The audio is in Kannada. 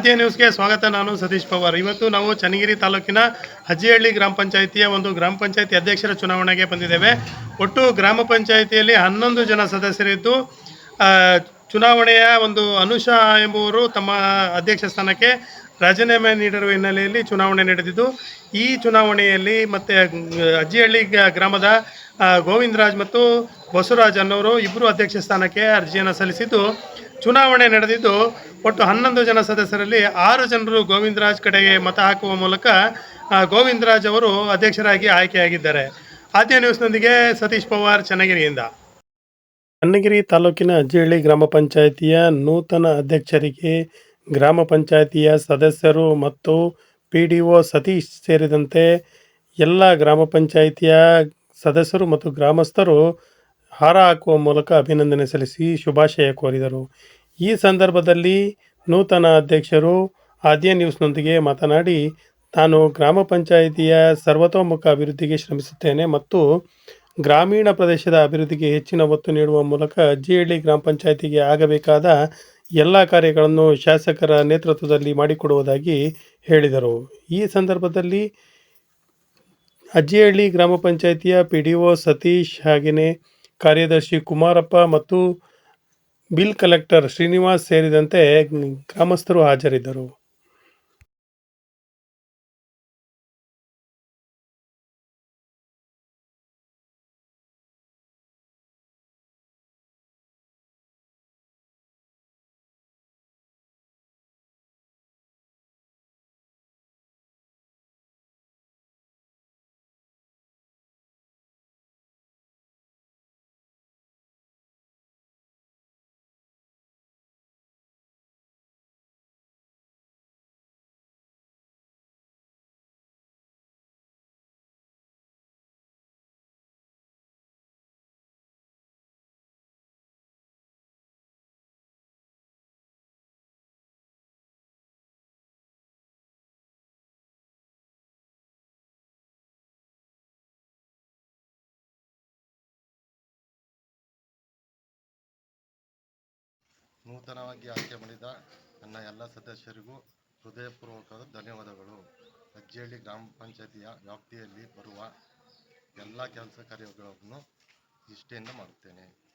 ಭಾರತೀಯ ನ್ಯೂಸ್ಗೆ ಸ್ವಾಗತ. ನಾನು ಸತೀಶ್ ಪವಾರ್. ಇವತ್ತು ನಾವು ಚನ್ನಗಿರಿ ತಾಲೂಕಿನ ಅಜ್ಜಿಹಳ್ಳಿ ಗ್ರಾಮ ಪಂಚಾಯಿತಿಯ ಒಂದು ಗ್ರಾಮ ಪಂಚಾಯಿತಿ ಅಧ್ಯಕ್ಷರ ಚುನಾವಣೆಗೆ ಬಂದಿದ್ದೇವೆ. ಒಟ್ಟು ಗ್ರಾಮ ಪಂಚಾಯಿತಿಯಲ್ಲಿ ಹನ್ನೊಂದು ಜನ ಸದಸ್ಯರಿದ್ದು ಚುನಾವಣೆಯ ಒಂದು ಅನುಷಾ ಎಂಬುವರು ತಮ್ಮ ಅಧ್ಯಕ್ಷ ಸ್ಥಾನಕ್ಕೆ ರಾಜೀನಾಮೆ ನೀಡಿರುವ ಹಿನ್ನೆಲೆಯಲ್ಲಿ ಚುನಾವಣೆ ನಡೆದಿದ್ದು, ಈ ಚುನಾವಣೆಯಲ್ಲಿ ಮತ್ತು ಅಜ್ಜಿಹಳ್ಳಿ ಗ್ರಾಮದ ಗೋವಿಂದರಾಜ್ ಮತ್ತು ಬಸವರಾಜ್ ಅನ್ನೋರು ಇಬ್ಬರು ಅಧ್ಯಕ್ಷ ಸ್ಥಾನಕ್ಕೆ ಅರ್ಜಿಯನ್ನು ಸಲ್ಲಿಸಿದ್ದು, ಚುನಾವಣೆ ನಡೆದಿದ್ದು ಒಟ್ಟು ಹನ್ನೊಂದು ಜನ ಸದಸ್ಯರಲ್ಲಿ ಆರು ಜನರು ಗೋವಿಂದರಾಜ್ ಕಡೆಗೆ ಮತ ಹಾಕುವ ಮೂಲಕ ಗೋವಿಂದರಾಜ್ ಅವರು ಅಧ್ಯಕ್ಷರಾಗಿ ಆಯ್ಕೆಯಾಗಿದ್ದಾರೆ. ಆದ್ಯ ನ್ಯೂಸ್ನೊಂದಿಗೆ ಸತೀಶ್ ಪವಾರ್, ಚನ್ನಗಿರಿಯಿಂದ. ಚನ್ನಗಿರಿ ತಾಲೂಕಿನ ಅಜ್ಜಿಹಳ್ಳಿ ಗ್ರಾಮ ಪಂಚಾಯಿತಿಯ ನೂತನ ಅಧ್ಯಕ್ಷರಿಗೆ ಗ್ರಾಮ ಪಂಚಾಯಿತಿಯ ಸದಸ್ಯರು ಮತ್ತು ಪಿ ಡಿ ಒ ಸತೀಶ್ ಸೇರಿದಂತೆ ಎಲ್ಲ ಗ್ರಾಮ ಪಂಚಾಯಿತಿಯ ಸದಸ್ಯರು ಮತ್ತು ಗ್ರಾಮಸ್ಥರು ಹಾರ ಹಾಕುವ ಮೂಲಕ ಅಭಿನಂದನೆ ಸಲ್ಲಿಸಿ ಶುಭಾಶಯ ಕೋರಿದರು. ಈ ಸಂದರ್ಭದಲ್ಲಿ ನೂತನ ಅಧ್ಯಕ್ಷರು ಆದ್ಯ ನ್ಯೂಸ್ನೊಂದಿಗೆ ಮಾತನಾಡಿ ತಾನು ಗ್ರಾಮ ಪಂಚಾಯಿತಿಯ ಸರ್ವತೋಮುಖ ಅಭಿವೃದ್ಧಿಗೆ ಶ್ರಮಿಸುತ್ತೇನೆ ಮತ್ತು ಗ್ರಾಮೀಣ ಪ್ರದೇಶದ ಅಭಿವೃದ್ಧಿಗೆ ಹೆಚ್ಚಿನ ಒತ್ತು ನೀಡುವ ಮೂಲಕ ಅಜ್ಜಿಹಳ್ಳಿ ಗ್ರಾಮ ಪಂಚಾಯಿತಿಗೆ ಆಗಬೇಕಾದ ಎಲ್ಲ ಕಾರ್ಯಗಳನ್ನು ಶಾಸಕರ ನೇತೃತ್ವದಲ್ಲಿ ಮಾಡಿಕೊಡುವುದಾಗಿ ಹೇಳಿದರು. ಈ ಸಂದರ್ಭದಲ್ಲಿ ಅಜ್ಜಿಹಳ್ಳಿ ಗ್ರಾಮ ಪಂಚಾಯಿತಿಯ ಪಿ ಡಿ ಒ ಸತೀಶ್ ಹಾಗೆಯೇ ಕಾರ್ಯದರ್ಶಿ ಕುಮಾರಪ್ಪ ಮತ್ತು ಬಿಲ್ ಕಲೆಕ್ಟರ್ ಶ್ರೀನಿವಾಸ್ ಸೇರಿದಂತೆ ಗ್ರಾಮಸ್ಥರು ಹಾಜರಿದ್ದರು. ನೂತನವಾಗಿ ಆಯ್ಕೆ ಮಾಡಿದ ನನ್ನ ಎಲ್ಲ ಸದಸ್ಯರಿಗೂ ಹೃದಯಪೂರ್ವಕ ಧನ್ಯವಾದಗಳು. ಅಜ್ಜಿಹಳ್ಳಿ ಗ್ರಾಮ ಪಂಚಾಯತಿಯ ವ್ಯಾಪ್ತಿಯಲ್ಲಿ ಬರುವ ಎಲ್ಲ ಕೆಲಸ ಕಾರ್ಯಗಳನ್ನು ನಿಷ್ಠೆಯಿಂದ ಮಾಡುತ್ತೇನೆ.